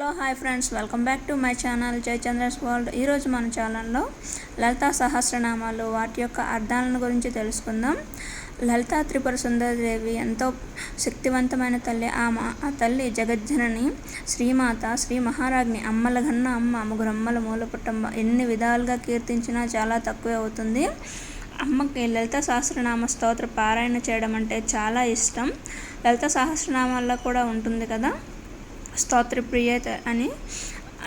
Hello hi friends. Welcome back to my channel Jayachandra's world. ఈరోజు మన ఛానల్లో లలితా సహస్రనామాలు వాటి యొక్క అర్థాలను గురించి తెలుసుకుందాం. లలితా త్రిపుర సుందరదేవి ఎంతో శక్తివంతమైన తల్లి. ఆ మా ఆ తల్లి జగజ్జనని శ్రీమాత శ్రీ మహారాజ్ని అమ్మల గన్న అమ్మ ముగ్గురమ్మల మూల పుట్టమ్మ. ఎన్ని విధాలుగా కీర్తించినా చాలా తక్కువే అవుతుంది. అమ్మకి లలిత సహస్రనామ స్తోత్ర పారాయణ చేయడం అంటే చాలా ఇష్టం. లలిత సహస్రనామాల్లో కూడా ఉంటుంది కదా. స్తోత్రప్రియత అని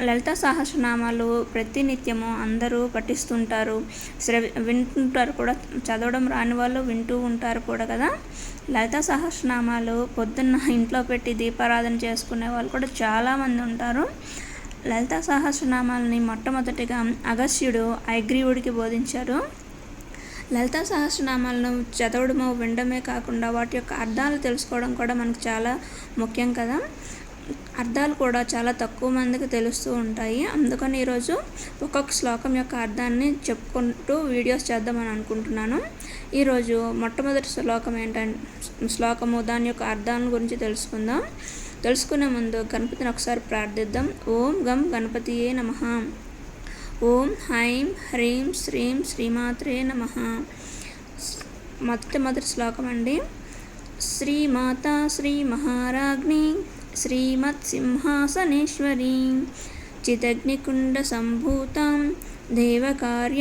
లలిత సహస్రనామాలు ప్రతినిత్యము అందరూ పఠిస్తుంటారు. శ్రవి వింటుంటారు కూడా చదవడం రాని వాళ్ళు వింటూ ఉంటారు కూడా కదా. లలిత సహస్రనామాలు పొద్దున్న ఇంట్లో పెట్టి దీపారాధన చేసుకునే వాళ్ళు కూడా చాలామంది ఉంటారు. లలిత సహస్రనామాలని మొట్టమొదటిగా అగస్త్యుడు ఐగ్రీవుడికి బోధించారు. లలిత సహస్రనామాలను చదవడము వినడమే కాకుండా వాటి యొక్క అర్థాలు తెలుసుకోవడం కూడా మనకు చాలా ముఖ్యం కదా. అర్థాలు కూడా చాలా తక్కువ మందికి తెలుస్తూ ఉంటాయి. అందుకని ఈరోజు ఒక్కొక్క శ్లోకం యొక్క అర్థాన్ని చెప్పుకుంటూ వీడియోస్ చేద్దామని అనుకుంటున్నాను. ఈరోజు మొట్టమొదటి శ్లోకం ఏంటంటే శ్లోకము దాని యొక్క అర్థాన్ని గురించి తెలుసుకుందాం. తెలుసుకునే ముందు గణపతిని ఒకసారి ప్రార్థిద్దాం. ఓం గం గణపతియే నమ. ఓం హైం హ్రీం శ్రీం శ్రీమాత్రే నమ. మొదటి మొదటి శ్లోకం అండి. శ్రీమాత శ్రీ మహారాజ్ని శ్రీమత్సింహాసనేశ్వరీ చిదగ్నికుండసంభూతాం దేవకార్యాసముద్యతాం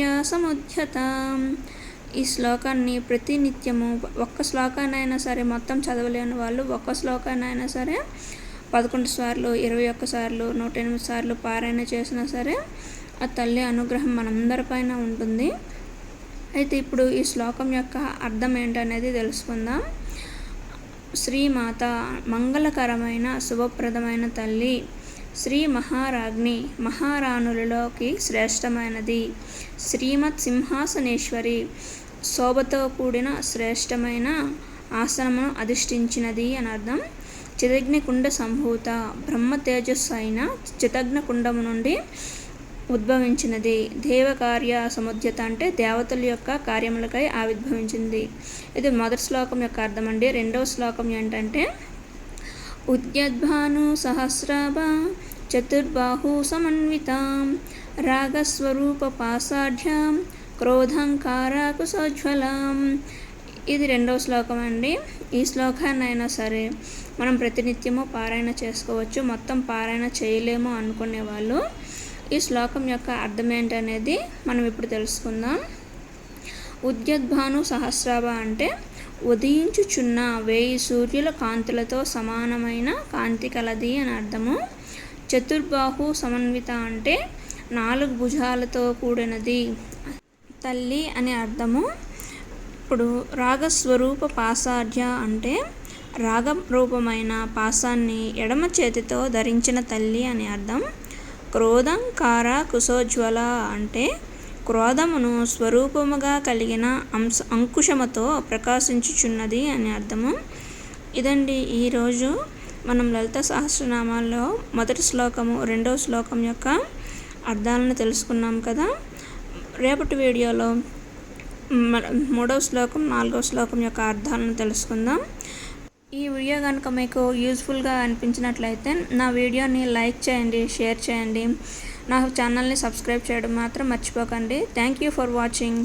ఈ శ్లోకాన్ని ప్రతినిత్యము ఒక్క శ్లోకాన్నైనా సరే మొత్తం చదవలేని వాళ్ళు ఒక్క శ్లోకాన్నైనా సరే పదకొండు సార్లు ఇరవై ఒక్క సార్లు నూట ఎనిమిది సార్లు పారాయణ చేసినా సరే ఆ తల్లి అనుగ్రహం మనందరిపైన ఉంటుంది. అయితే ఇప్పుడు ఈ శ్లోకం యొక్క అర్థం ఏంటనేది తెలుసుకుందాం. శ్రీమాత మంగళకరమైన శుభప్రదమైన తల్లి శ్రీ మహారాజ్ని మహారాణులలోకి శ్రేష్టమైనది. శ్రీమత్ సింహాసనేశ్వరి శోభతో కూడిన శ్రేష్టమైన ఆసనమును అధిష్ఠించినది అని అర్థం. చితజ్ఞకుండ సంభూత బ్రహ్మ తేజస్సు అయిన చితగ్నకుండము నుండి ఉద్భవించినది. దేవకార్య సముద్యత అంటే దేవతల యొక్క కార్యములకై ఆవిర్భవించింది. ఇది మొదటి శ్లోకం యొక్క అర్థం అండి రెండవ శ్లోకం ఏంటంటే ఉద్యద్భాను సహస్రాభ చతుర్బాహు సమన్వితాం రాగస్వరూప పాసాఢ్యాం క్రోధంకారాకు సోజ్వలాం. ఇది రెండవ శ్లోకం అండి. ఈ శ్లోకాన్ని అయినా సరే మనం ప్రతినిత్యము పారాయణ చేసుకోవచ్చు. మొత్తం పారాయణ చేయలేము అనుకునే వాళ్ళు ఈ శ్లోకం యొక్క అర్థం ఏంటనేది మనం ఇప్పుడు తెలుసుకుందాం. ఉద్యద్భాను సహస్రాభ అంటే ఉదయించుచున్న వేయి సూర్యుల కాంతులతో సమానమైన కాంతి కలది అని అర్థము. చతుర్బాహు సమన్విత అంటే నాలుగు భుజాలతో కూడినది తల్లి అని అర్థము. ఇప్పుడు రాగస్వరూప పాసాఢ్య అంటే రాగ రూపమైన పాసాన్ని ఎడమ చేతితో ధరించిన తల్లి అని అర్థం. క్రోధంకార కుశోజ్వల అంటే క్రోధమును స్వరూపముగా కలిగిన అంశ అంకుశముతో ప్రకాశించుచున్నది అని అర్థము. ఇదండి ఈరోజు మనం లలిత సహస్రనామాల్లో మొదటి శ్లోకము రెండవ శ్లోకం యొక్క అర్థాలను తెలుసుకున్నాం కదా. రేపటి వీడియోలో మూడవ శ్లోకం నాలుగవ శ్లోకం యొక్క అర్థాలను తెలుసుకుందాం. ఈ వీడియో కనుక మీకు యూజ్ఫుల్గా అనిపించినట్లయితే నా వీడియోని లైక్ చేయండి షేర్ చేయండి. నా ఛానల్ని సబ్స్క్రైబ్ చేయడం మాత్రం మర్చిపోకండి. Thank you for watching